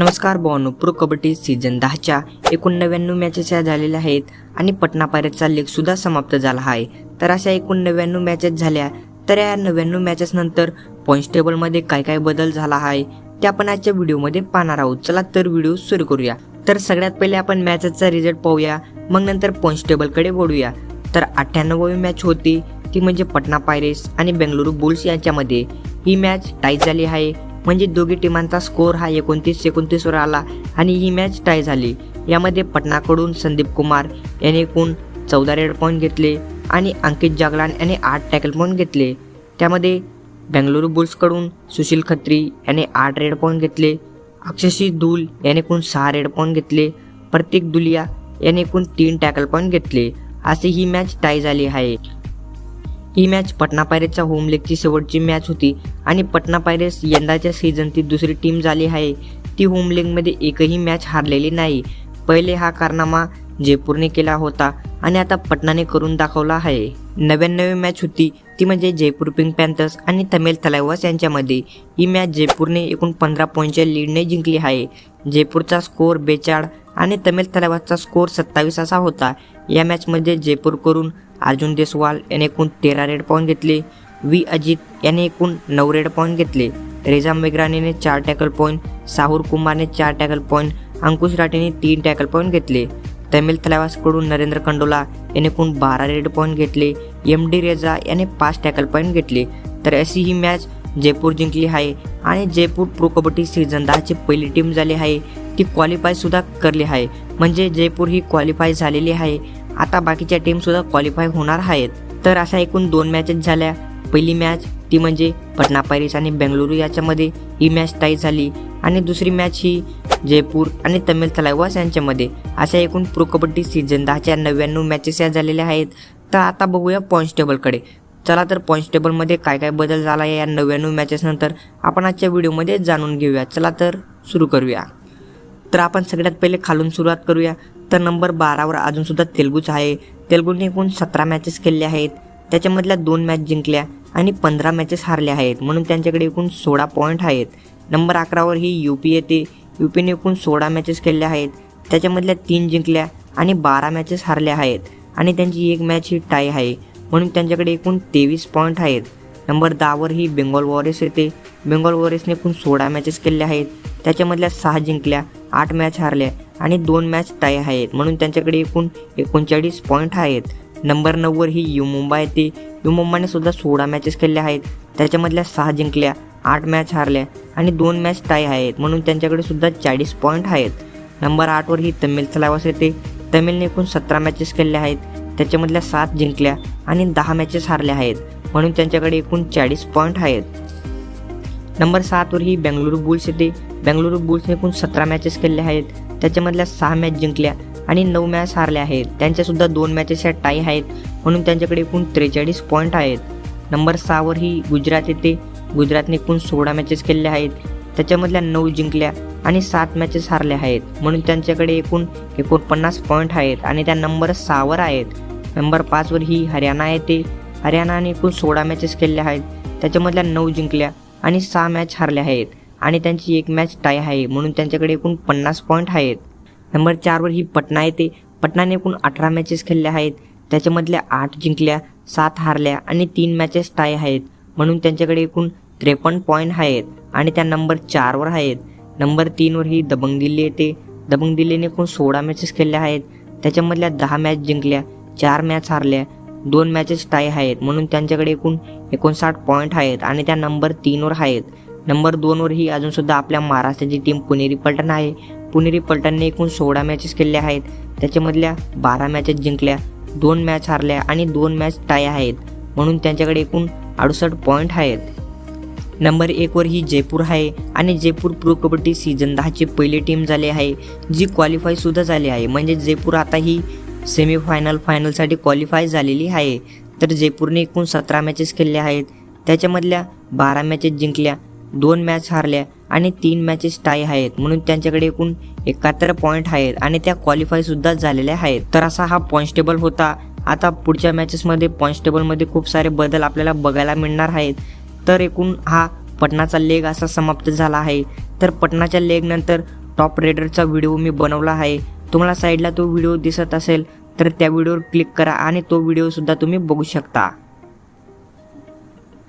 नमस्कार भावांनो pro kabaddi season दहाच्या एकोणनव्याण्णव मॅचेस या झालेल्या आहेत आणि पटना पायरेटचा लीग सुद्धा समाप्त झाला आहे. तर अशा एकोणनव्याण्णव मॅचेस झाल्या तर या नव्याण्णव मॅचेस नंतर पॉईंट्स टेबलमध्ये काय काय बदल झाला आहे ते आपण आजच्या व्हिडिओमध्ये पाहणार आहोत. चला तर व्हिडिओ सुरू करूया. तर सगळ्यात पहिले आपण मॅचेसचा रिझल्ट पाहूया मग नंतर पॉईंट्स टेबलकडे वळूया. तर अठ्ठ्याण्णवावी मॅच होती ती म्हणजे पटना पायरेट्स आणि बेंगलुरू बुल्स यांच्यामध्ये. ही मॅच टाय झाली आहे. म्हणजे दोघी टीमांचा स्कोअर हा एकोणतीस एकोणतीसवर आला आणि ही मॅच टाय झाली. यामध्ये पटनाकडून संदीप कुमार याने एकूण चौदा रेड पॉईंट घेतले आणि अंकित जागलान याने आठ टॅकल पॉईंट घेतले. त्यामध्ये बेंगलुरू बुल्सकडून सुशील खत्री याने आठ रेड पॉईंट घेतले. अक्षशी दूल याने एकूण सहा रेड पॉईंट घेतले. प्रतीक दुलिया याने एकूण तीन टॅकल पॉईंट घेतले. असे ही मॅच टाय झाली आहे. ही मॅच पटना पायरेट्सच्या होम लेगची शेवटची मॅच होती आणि पटना पायरेट्स यंदाच्या सीझनची दुसरी टीम झाली आहे. ती होम लेगमध्ये एकही मॅच हारलेली नाही. पहिले हा कारनामा जयपूरने केला होता आणि आता पटनाने करून दाखवला आहे. नव्याण्णवी मॅच होती. ती म्हणजे जयपूर पिंक पॅन्थर्स आणि तमिल तलावास यांच्यामध्ये. ही मॅच जयपूरने एकूण पंधरा पॉईंटच्या लीडने जिंकली आहे. जयपूरचा स्कोअर बेचाळ आणि तमिल तलावाचा स्कोअर सत्तावीस असा होता. या मॅचमध्ये जयपूरकडून अर्जुन देसवाल याने एकूण तेरा रेड पॉईंट घेतले. वी अजित याने एकूण नऊ रेड पॉईंट घेतले. रेजा मेघराणीने चार टॅकल पॉईंट साहूर कुमारने चार टॅकल पॉईंट अंकुश राठेने तीन टॅकल पॉईंट घेतले. तमिल तलावासकडून नरेंद्र कंडोला याने एकूण बारा रेड पॉईंट घेतले. एम. डी. रेजा याने पाच टॅकल पॉईंट घेतले. तर अशी ही मॅच जयपूर जिंकली आहे आणि जयपूर प्रो कबड्डी सीझन दहाची पहिली टीम झाली आहे. ती क्वालिफायसुद्धा करली आहे. म्हणजे जयपूर ही क्वालिफाय झालेली आहे. आता बाकीच्या टीमसुद्धा क्वालिफाय होणार आहेत. तर अशा एकूण दोन मॅचेस झाल्या. पहिली मॅच ती म्हणजे पटना पायरीस आणि बेंगलुरू याच्यामध्ये ही मॅच टाई झाली. आणि दुसरी मॅच ही जयपूर आणि तमिल तलावास यांच्यामध्ये. अशा एकूण प्रो कबड्डी सीझन दहाच्या नव्याण्णव मॅचेस या झालेल्या आहेत. तर आता बघूया पॉईंट्स टेबलकडे चला तर पॉईंट्स टेबलमध्ये काय काय बदल झाला आहे या नव्याण्णव मॅचेसनंतर आपण आजच्या व्हिडिओमध्ये जाणून घेऊया. चला तर सुरू करूया. तर आपण सगळ्यात पहिले खालून सुरुवात करूया. तर नंबर बारावर अजूनसुद्धा तेलगूच आहे. तेलगूने एकूण सतरा मॅचेस खेळले आहेत. त्याच्यामधल्या दोन मॅच जिंकल्या आणि पंधरा मॅचेस हारल्या आहेत. म्हणून त्यांच्याकडे एकूण सोळा पॉईंट आहेत. नंबर अकरावर ही यू पी येते. यू पीने एकूण सोळा मॅचेस खेळल्या आहेत. त्याच्यामधल्या तीन जिंकल्या आणि बारा मॅचेस हारल्या आहेत. आणि त्यांची एक मॅच ही टाय आहे. म्हणून त्यांच्याकडे एकूण तेवीस पॉईंट आहेत. नंबर दहावर ही बेंगॉल वॉरियर्स येते. बेंगॉल वॉरियर्सने एकूण सोळा मॅचेस खेळल्या आहेत. त्याच्यामधल्या सहा जिंकल्या आठ मॅच हारल्या आणि दोन मॅच टाय आहेत. म्हणून त्यांच्याकडे एकूण एकोणचाळीस पॉईंट आहेत. नंबर नऊवर ही यू मुंबई येते यू मुंबईने सुद्धा सोळा मॅचेस खेळल्या आहेत. त्याच्यामधल्या सहा जिंकल्या आठ मॅच हारल्या आणि दोन मॅच टाय आहेत. म्हणून त्यांच्याकडे सुद्धा चाळीस पॉईंट आहेत. नंबर आठवर ही तमिल थलावास येते. तमिलने एकूण सतरा मॅचेस खेळल्या आहेत. त्याच्यामधल्या सात जिंकल्या आणि दहा मॅचेस हारल्या आहेत. म्हणून त्यांच्याकडे एकूण चाळीस पॉईंट आहेत. नंबर सातवर ही बेंगलुरू बुल्स येते. बेंगलुरू बुल्सने एकूण सतरा मॅचेस खेळल्या आहेत. त्याच्यामधल्या सहा मॅच जिंकल्या आणि नऊ मॅच हारल्या आहेत. त्यांच्यासुद्धा दोन मॅचेस ह्या टाई आहेत. म्हणून त्यांच्याकडे एकूण त्रेचाळीस पॉईंट आहेत. नंबर सहावर ही गुजरात येते. गुजरातने एकूण सोळा मॅचेस खेळल्या आहेत. त्याच्यामधल्या नऊ जिंकल्या आणि सात मॅचेस हारल्या आहेत. म्हणून त्यांच्याकडे एकूण एकोणपन्नास पॉईंट आहेत आणि त्या नंबर सहावर आहेत. नंबर पाचवर ही हरियाणा येते. हरियाणाने एकूण सोळा मॅचेस खेळल्या आहेत. त्याच्यामधल्या नऊ जिंकल्या आणि सहा मॅच हारल्या आहेत. आणि त्यांची एक मॅच टाय आहे. म्हणून त्यांच्याकडे एकूण पन्नास पॉईंट आहेत. नंबर चारवर ही पटना येते. पटनाने एकूण अठरा मॅचेस खेळल्या आहेत. त्याच्यामधल्या आठ जिंकल्या सात हारल्या आणि तीन मॅचेस टाय आहेत. म्हणून त्यांच्याकडे एकूण त्रेपन्न पॉईंट आहेत. आणि त्या नंबर चारवर आहेत. नंबर तीनवर ही दबंग दिल्ली येते. दबंग दिल्लीने एकूण सोळा मॅचेस खेळल्या आहेत. त्याच्यामधल्या दहा मॅच जिंकल्या चार मॅच हारल्या दोन मॅचेस टाय आहेत. म्हणून त्यांच्याकडे एकूण एकोणसाठ पॉईंट आहेत आणि त्या नंबर तीनवर आहेत. नंबर दोनवर ही अजूनसुद्धा आपल्या महाराष्ट्राची टीम पुणेरी पलटण आहे. पुणेरी पलटणने एकूण सोळा मॅचेस खेळल्या आहेत. त्याच्यामधल्या बारा मॅचेस जिंकल्या दोन मॅच हारल्या आणि दोन मॅच टाय आहेत. म्हणून त्यांच्याकडे एकूण अडुसष्ट पॉईंट आहेत. नंबर एकवर ही जयपूर आहे आणि जयपूर प्रो कबड्डी सीझन दहाची पहिली टीम झाली आहे जी क्वालिफाय सुद्धा झाली आहे. म्हणजे जयपूर आता ही सेमीफायनल फायनलसाठी क्वालिफाय झालेली आहे. तर जयपूरने एकूण सतरा मॅचेस खेळल्या आहेत. त्याच्यामधल्या बारा मॅचेस जिंकल्या दोन मॅच हारल्या आणि तीन मॅचेस टाय आहेत. म्हणून त्यांच्याकडे एकूण एकाहत्तर पॉईंट आहेत आणि त्या क्वालिफायसुद्धा झालेल्या आहेत. तर असा हा पॉन्स्टेबल टेबल होता. आता पुढच्या मॅचेसमध्ये पॉन्स्टेबलमध्ये टेबलमध्ये खूप सारे बदल आपल्याला बघायला मिळणार आहेत. तर एकूण हा पटनाचा लेग असा समाप्त झाला आहे. तर पटनाच्या लेगनंतर टॉप रेडरचा व्हिडिओ मी बनवला आहे. तुम्हाला साईडला तो व्हिडिओ दिसत असेल तर त्या व्हिडिओवर क्लिक करा आणि तो व्हिडिओ सुद्धा तुम्ही बघू शकता.